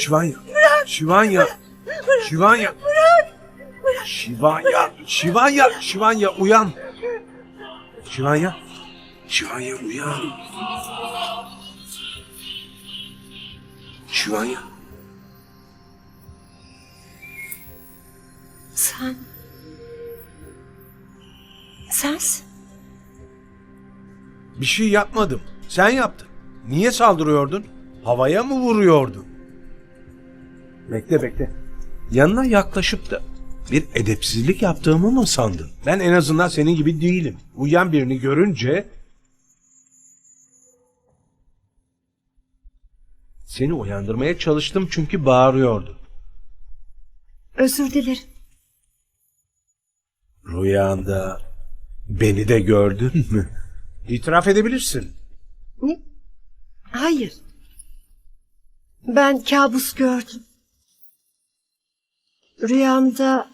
Şivanya. Şivanya. Şivanya. Şivanya. Şivanya. Şivanya. Uyan. Şivanya. Şivanya uyan. Şivanya. Sen... Sensin. Bir şey yapmadım. Sen yaptın. Niye saldırıyordun? Havaya mı vuruyordun? Bekle bekle. Yanına yaklaşıp da bir edepsizlik yaptığımı mı sandın? Ben en azından senin gibi değilim. Uyuyan birini görünce seni uyandırmaya çalıştım çünkü bağırıyordun. Özür dilerim. Rüyanda beni de gördün mü? İtiraf edebilirsin. Ne? Hayır. Ben kabus gördüm. Rüyamda...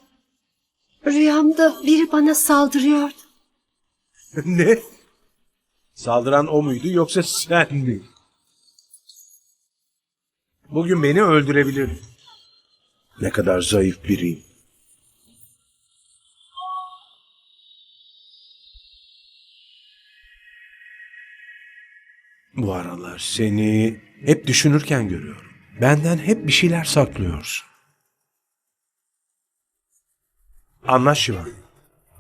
Rüyamda biri bana saldırıyordu. ne? Saldıran o muydu yoksa sen mi? Bugün beni öldürebilir. Ne kadar zayıf biriyim. Bu aralar seni hep düşünürken görüyorum. Benden hep bir şeyler saklıyorsun. Anlaş Şivan.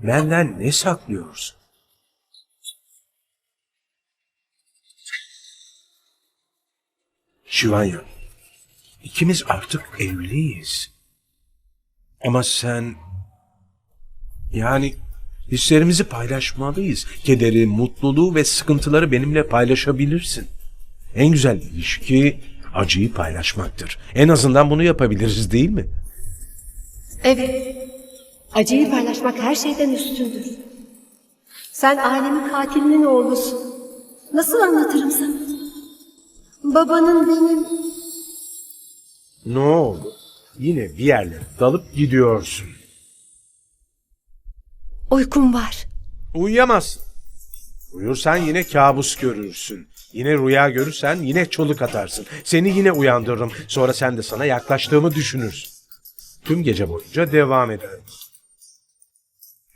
Benden ne saklıyorsun? Şivanya, ikimiz artık evliyiz. Ama sen... Yani hislerimizi paylaşmalıyız. Kederi, mutluluğu ve sıkıntıları benimle paylaşabilirsin. En güzel ilişki acıyı paylaşmaktır. En azından bunu yapabiliriz değil mi? Evet. Acıyı paylaşmak her şeyden üstündür. Sen ailemin katilinin oğlusun. Nasıl anlatırım sana? Babanın benim... Ne oldu? Yine bir yerlere dalıp gidiyorsun. Uykum var. Uyuyamazsın. Uyursan yine kabus görürsün. Yine rüya görürsen yine çoluk atarsın. Seni yine uyandırırım. Sonra sen de sana yaklaştığımı düşünürsün. Tüm gece boyunca devam eder.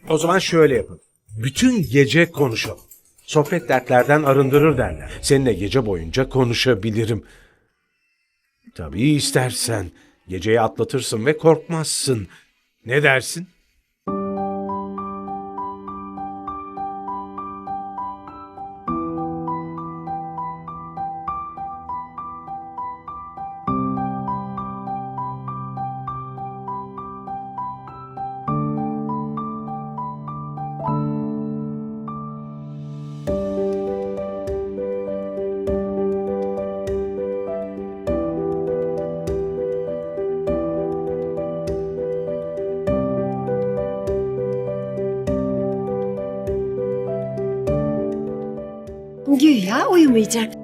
O zaman şöyle yapın. Bütün gece konuşalım. Sohbet dertlerden arındırır derler. Seninle gece boyunca konuşabilirim. Tabii istersen. Geceyi atlatırsın ve korkmazsın. Ne dersin? uyumayacak.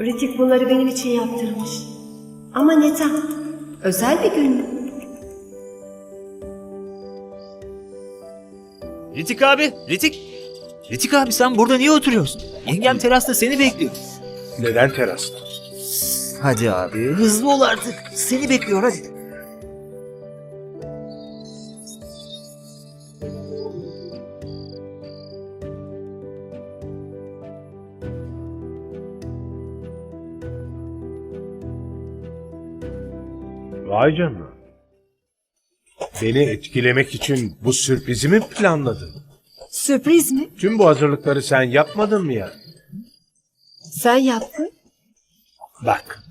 Ritik bunları benim için yaptırmış. Ama neden? Özel bir gün mü? Ritik abi, Ritik. Ritik abi sen burada niye oturuyorsun? Yengem terasta seni bekliyor. Neden terasta? Hadi abi hızlı ol artık. Seni bekliyor hadi. Vay canına. Beni etkilemek için bu sürprizi mi planladın? Sürpriz mi? Tüm bu hazırlıkları sen yapmadın mı ya? Sen yaptın. Bak.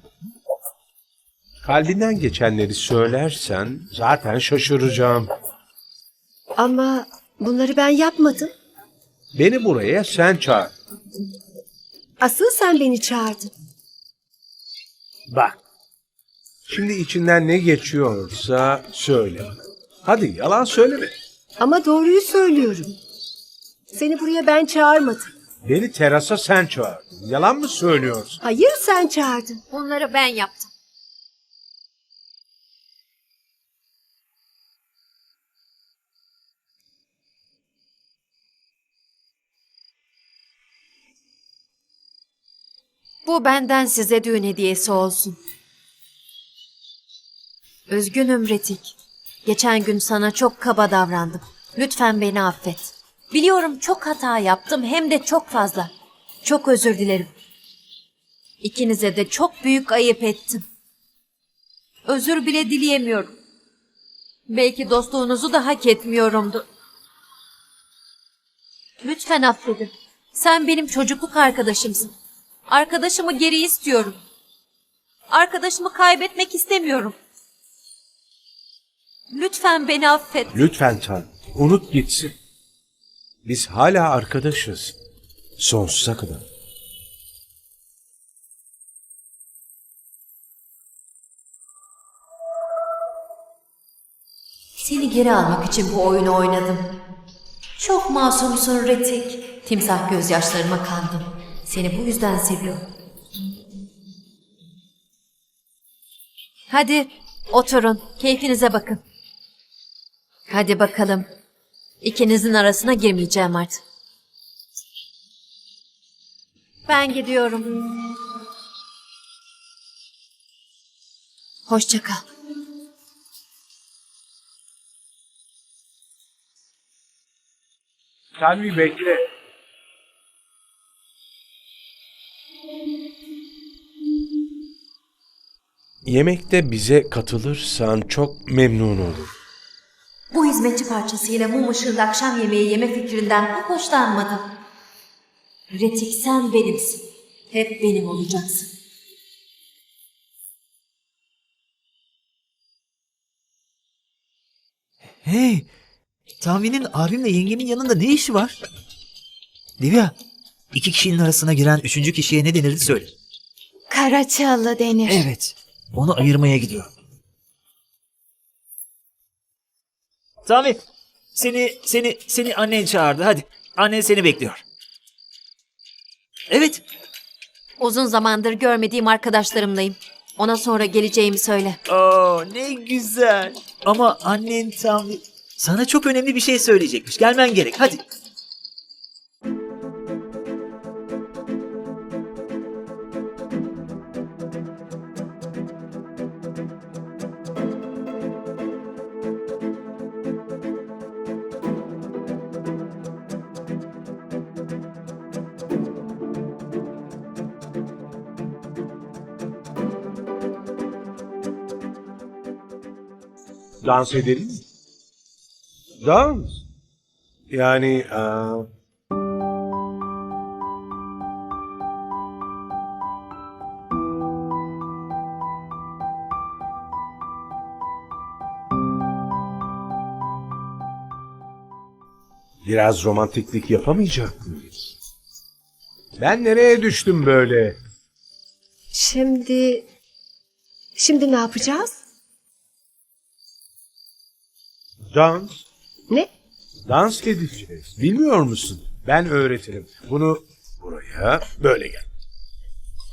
Kalbinden geçenleri söylersen zaten şaşıracağım. Ama bunları ben yapmadım. Beni buraya sen çağır. Asıl sen beni çağırdın. Bak. Şimdi içinden ne geçiyorsa söyle. Hadi yalan söyleme. Ama doğruyu söylüyorum. Seni buraya ben çağırmadım. Beni terasa sen çağırdın. Yalan mı söylüyorsun? Hayır sen çağırdın. Bunları ben yaptım. Bu benden size düğün hediyesi olsun. Üzgünüm Retik. Geçen gün sana çok kaba davrandım. Lütfen beni affet. Biliyorum çok hata yaptım hem de çok fazla. Çok özür dilerim. İkinize de çok büyük ayıp ettim. Özür bile dileyemiyorum. Belki dostluğunuzu da hak etmiyorumdu. Lütfen affedin. Sen benim çocukluk arkadaşımsın. Arkadaşımı geri istiyorum. Arkadaşımı kaybetmek istemiyorum. Lütfen beni affet. Lütfen Tan. Unut gitsin. Biz hala arkadaşız. Sonsuza kadar. Seni geri almak için bu oyunu oynadım. Çok masumsun Retik. Timsah gözyaşlarıma kandım. Seni bu yüzden seviyorum. Hadi oturun. Keyfinize bakın. Hadi bakalım. İkinizin arasına girmeyeceğim artık. Ben gidiyorum. Hoşça kal. Sen bir bekle. Yemekte bize katılırsan çok memnun olurum. Bu hizmetçi parçasıyla mum ışığında akşam yemeği yeme fikrinden pek hoşlanmadım. Retik sen benimsin. Hep benim olacaksın. Hey! Tahmin'in abimle yengemin yanında ne işi var? Divya, iki kişinin arasına giren üçüncü kişiye ne denirdi söyle. Karaçalı denir. Evet, onu ayırmaya gidiyor. Tahmin, seni, seni, seni annen çağırdı. Hadi, annen seni bekliyor. Evet, Uzun zamandır görmediğim arkadaşlarımlayım. Ona sonra geleceğimi söyle. Oo, ne güzel. Ama annen tam sana çok önemli bir şey söyleyecekmiş. Gelmen gerek. Hadi. Dans edelim mi? Dans? Yani aa, Biraz romantiklik yapamayacak mıyız? Ben nereye düştüm böyle? Şimdi... Şimdi ne yapacağız? Dans? Ne? Dans edeceğiz. Bilmiyor musun? Ben öğretirim. Bunu buraya böyle gel.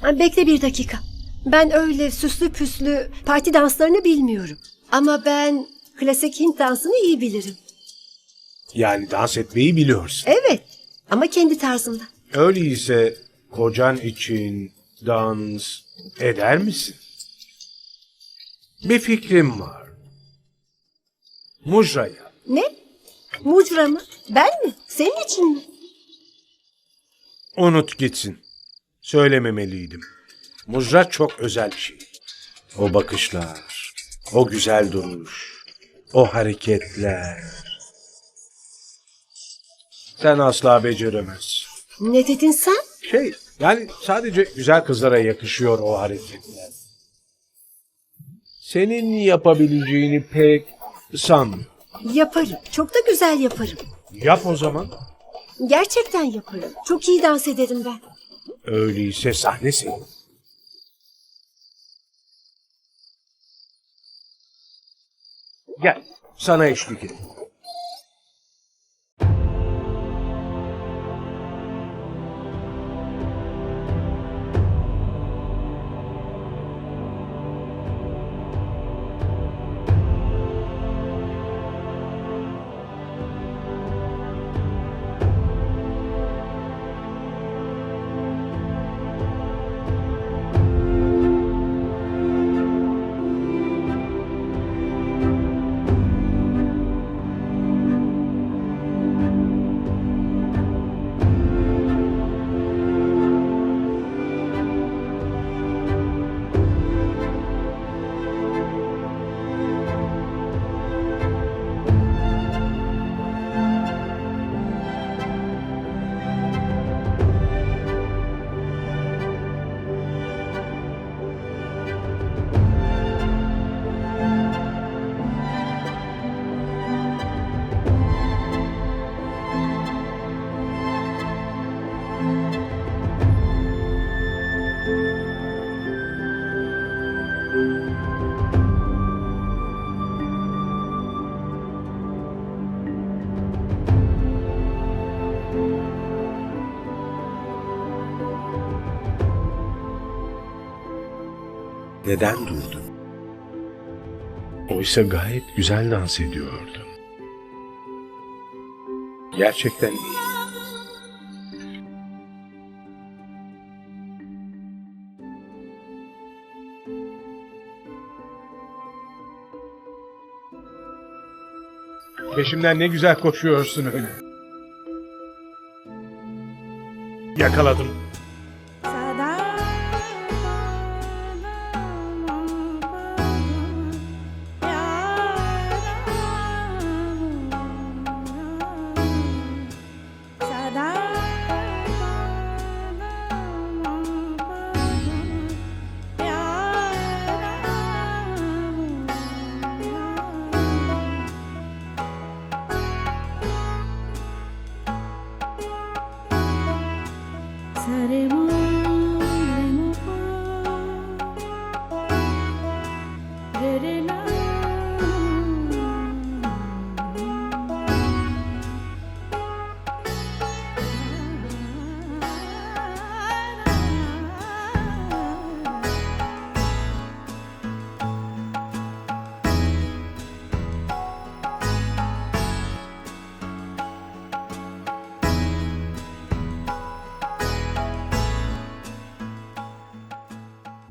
Ha, Bekle bir dakika. Ben öyle süslü püslü parti danslarını bilmiyorum. Ama ben klasik Hint dansını iyi bilirim. Yani dans etmeyi biliyorsun. Evet ama kendi tarzımda. Öyleyse kocan için dans eder misin? Bir fikrim var. Mujra'ya. Ne? Mucra mı? Ben mi? Senin için mi? Unut gitsin. Söylememeliydim. Mujra çok özel bir şey. O bakışlar, O güzel duruş. O hareketler. Sen asla beceremezsin. Ne dedin sen? Şey, yani sadece güzel kızlara yakışıyor o hareketler. Senin yapabileceğini pek sanmıyorum. Yaparım. Çok da güzel yaparım. Yap o zaman. Gerçekten yaparım. Çok iyi dans ederim ben. Öyleyse sahne senin. Gel, sana eşlik edeyim. Neden durdun? Oysa gayet güzel dans ediyordun. Gerçekten iyi. Peşimden ne güzel koşuyorsun öyle. Yakaladım.